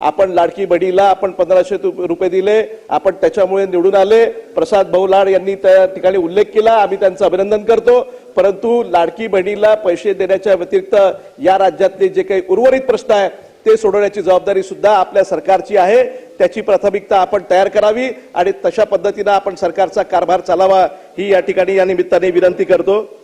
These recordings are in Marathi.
आपण लाडकी बडीला आपण पंधराशे रुपये दिले आपण त्याच्यामुळे निवडून आले. प्रसाद भाऊ लाड यांनी त्या ठिकाणी उल्लेख केला. आम्ही त्यांचं अभिनंदन करतो. परंतु लाडकी बहिणीला पैसे देण्याच्या व्यतिरिक्त या राज्यातले जे काही उर्वरित प्रश्न आहे ते सोडवण्याची जबाबदारी सुद्धा आपल्या सरकारची आहे. त्याची प्राथमिकता आपण तयार करावी आणि तशा पद्धतीनं आपण सरकारचा कारभार चालावा ही या ठिकाणी या निमित्ताने विनंती करतो.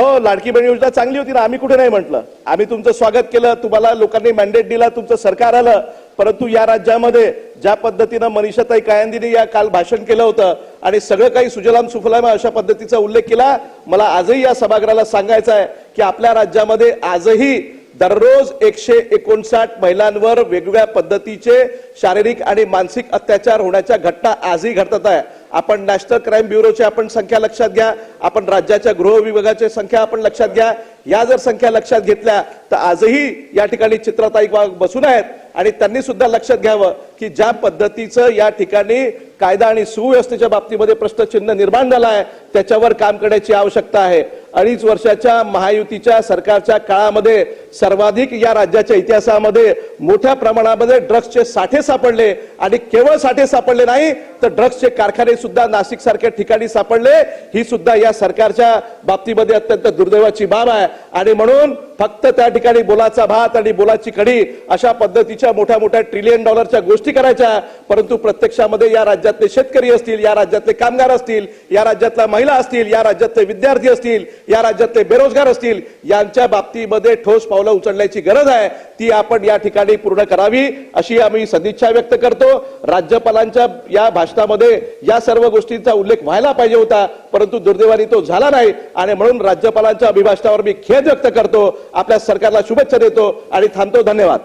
हो लाडकी बहीण योजना चांगली होती ना आम्ही कुठे नाही म्हटलं. आम्ही तुमचं स्वागत केलं तुम्हाला लोकांनी मॅन्डेट दिला तुमचं सरकार आलं. परंतु या राज्यामध्ये ज्या पद्धतीनं मनीषाताई कायंदीने या काल भाषण केलं होतं आणि सगळं काही सुजलाम सुफलाम अशा पद्धतीचा उल्लेख केला मला आजही या सभागृहाला सांगायचं आहे की आपल्या राज्यामध्ये आजही दररोज एकशे एकोणसाठ महिलांवर वेगवेगळ्या पद्धतीचे शारीरिक आणि मानसिक अत्याचार होण्याच्या घटना आजही घडतात आहे. आपण नॅशनल क्राईम ब्युरोची आपण संख्या लक्षात घ्या आपण राज्याच्या गृह विभागाची संख्या आपण लक्षात घ्या. या जर संख्या लक्षात घेतल्या तर आजही या ठिकाणी चित्रताई वाघ बसून आहेत आणि त्यांनी सुद्धा लक्षात घ्यावं की ज्या पद्धतीचं या ठिकाणी कायदा आणि सुव्यवस्थेच्या बाबतीमध्ये प्रश्नचिन्ह निर्माण झाला आहे त्याच्यावर काम करण्याची आवश्यकता आहे. अडीच वर्षाच्या महायुतीच्या सरकारच्या काळामध्ये सर्वाधिक या राज्याच्या इतिहासामध्ये मोठ्या प्रमाणामध्ये ड्रग्सचे साठे सापडले आणि केवळ साठे सापडले नाही तर ड्रग्सचे कारखाने सुद्धा नाशिक सारख्या ठिकाणी सापडले. ही सुद्धा या सरकारच्या बाबतीमध्ये अत्यंत दुर्दैवाची बाब आहे. आणि म्हणून फक्त त्या ठिकाणी बोलाचा भात आणि बोलाची कडी अशा पद्धतीच्या मोठ्या मोठ्या ट्रिलियन डॉलरच्या गोष्टी करायच्या परंतु प्रत्यक्षामध्ये या राज्यातले शेतकरी असतील या राज्यातले कामगार असतील या राज्यातल्या महिला असतील या राज्यातले विद्यार्थी असतील या राज्यातले बेरोजगार असतील यांच्या बाबतीमध्ये ठोस पावलं उचलण्याची गरज आहे ती आपण या ठिकाणी पूर्ण करावी अशी आम्ही सदिच्छा व्यक्त करतो. राज्यपालांच्या या भाषणामध्ये या सर्व गोष्टींचा उल्लेख व्हायला पाहिजे होता परंतु दुर्दैवाने तो झाला नाही. आणि म्हणून राज्यपालांच्या अभिभाषणावर मी खेद व्यक्त करतो. आपल्या सरकारला शुभेच्छा देतो आणि थांबतो. धन्यवाद.